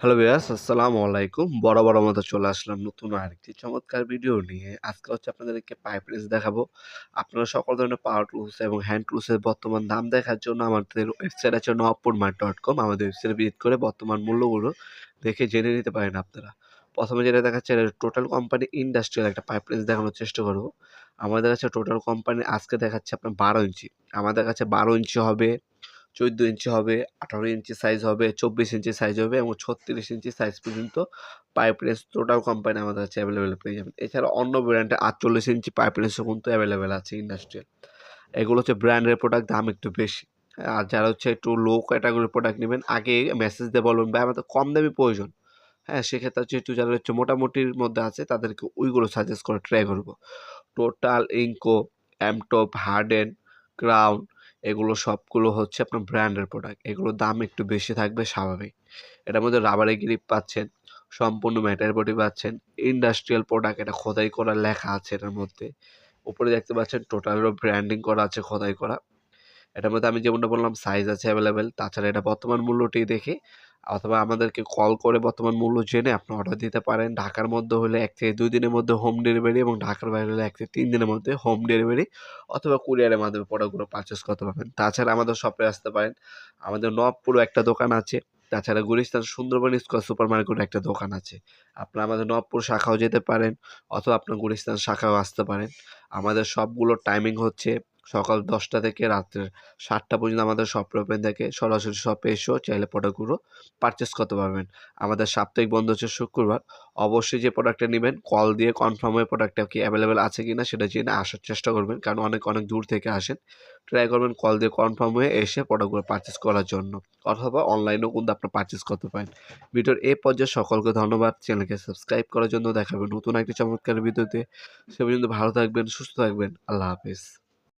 Hello viewers, আসসালামু আলাইকুম। বড় বড় মতো চলে আসলাম নতুন আরেকটি চমৎকার ভিডিও নিয়ে। আজকে হচ্ছে আপনাদেরকে পাইপ রেস দেখাবো। আপনারা সকল ধরনের পাওয়ার টুলস এবং হ্যান্ড টুলসের বর্তমান দাম দেখার জন্য আমাদের ওয়েবসাইট আছে নবপুর মার্ট ডট কম আমাদের ওয়েবসাইটে ভিজিট করে বর্তমান মূল্যগুলো দেখে জেনে নিতে পারেন আপনারা। প্রথমে যেটা দেখাচ্ছে টোটাল কোম্পানি ইন্ডাস্ট্রিয়াল একটা পাইপ রেস দেখানোর চেষ্টা করব। আমাদের কাছে টোটাল কোম্পানি আজকে দেখাচ্ছে আপনার বারো ইঞ্চি। আমাদের কাছে বারো ইঞ্চি হবে চোদ্দ ইঞ্চি হবে, আঠারো ইঞ্চি সাইজ হবে, চব্বিশ ইঞ্চি সাইজ হবে এবং ছত্রিশ ইঞ্চি সাইজ পর্যন্ত পাইপ রেস টোটাল কোম্পানি আমাদের কাছে অ্যাভেলেবেল পেয়ে যাবেন। এছাড়া অন্য ব্র্যান্ডে আটচল্লিশ ইঞ্চি পাইপ রেসও কিন্তু অ্যাভেলেবেল আছে ইন্ডাস্ট্রিয়াল এগুলো হচ্ছে ব্র্যান্ডের প্রোডাক্ট দাম একটু বেশি। আর যারা হচ্ছে একটু লো ক্যাটাগরির প্রোডাক্ট নেবেন, আগে মেসেজ দিয়ে বলবেন, ভাই, আমাদের কম দামি প্রয়োজন। হ্যাঁ সেক্ষেত্রে হচ্ছে একটু যারা হচ্ছে মোটামুটির মধ্যে আছে, তাদেরকে ওইগুলো সাজেস্ট করে ট্রাই করব। টোটাল ইঙ্কো অ্যামটপ হার্ডেন ক্রাউন এগুলো সবগুলো হচ্ছে আপনার ব্র্যান্ডের প্রোডাক্ট এগুলোর দাম একটু বেশি থাকবে স্বাভাবিক। এটার মধ্যে রাবারের গ্রিপ পাচ্ছেন, সম্পূর্ণ ম্যাটার বডি পাচ্ছেন ইন্ডাস্ট্রিয়াল প্রোডাক্ট এটা খোদাই করা লেখা আছে এটার মধ্যে। উপরে দেখতে পাচ্ছেন টোটালেরও ব্র্যান্ডিং করা আছে খোদাই করা। এটার মধ্যে আমি যেমনটা বললাম সাইজ আছে অ্যাভেলেবেল তাছাড়া এটা বর্তমান মূল্যটি দেখে অথবা আমাদেরকে কল করে বর্তমান মূল্য জেনে আপনি অর্ডার দিতে পারেন। ঢাকার মধ্যে হলে এক থেকে দুই দিনের মধ্যে হোম ডেলিভারি এবং ঢাকার বাইরে হলে এক থেকে তিন দিনের মধ্যে হোম ডেলিভারি অথবা কুরিয়ারের মাধ্যমে প্রোডাক্টগুলো পারচেস করতে পারবেন। তাছাড়া আমাদের শপে আসতে পারেন। আমাদের নবপুরও একটা দোকান আছে। তাছাড়া গুলিস্তান সুন্দরবন স্কোয়ার সুপার মার্কেটের একটা দোকান আছে। আপনারা আমাদের নবপুর শাখাও যেতে পারেন অথবা আপনার গুলিস্তান শাখাও আসতে পারেন। আমাদের সবগুলো টাইমিং হচ্ছে সকাল দশটা থেকে রাত্রের সাতটা পর্যন্ত আমাদের শপ ওপেন থাকে। সরাসরি শপে এসেও চাইলে প্রোডাক্টগুলো পারচেস করতে পারবেন। আমাদের সাপ্তাহিক বন্ধ হচ্ছে শুক্রবার। অবশ্যই যে প্রোডাক্টটা নেবেন কল দিয়ে কনফার্ম হয়ে প্রোডাক্টটা কি অ্যাভেলেবেল আছে কি না সেটা জেনে আসার চেষ্টা করবেন। কারণ অনেক অনেক দূর থেকে আসেন। ট্রাই করবেন কল দিয়ে কনফার্ম হয়ে এসে প্রোডাক্টগুলো পারচেস করার জন্য। অথবা অনলাইনেও কিন্তু আপনার পারচেস করতে পারেন। ভিডিওর এই পর্যায়ে সকলকে ধন্যবাদ। চ্যানেলকে সাবস্ক্রাইব করার জন্য দেখাবেন নতুন একটি চমৎকার ভিডিওতে। সে পর্যন্ত ভালো থাকবেন, সুস্থ থাকবেন। আল্লাহ হাফিজ।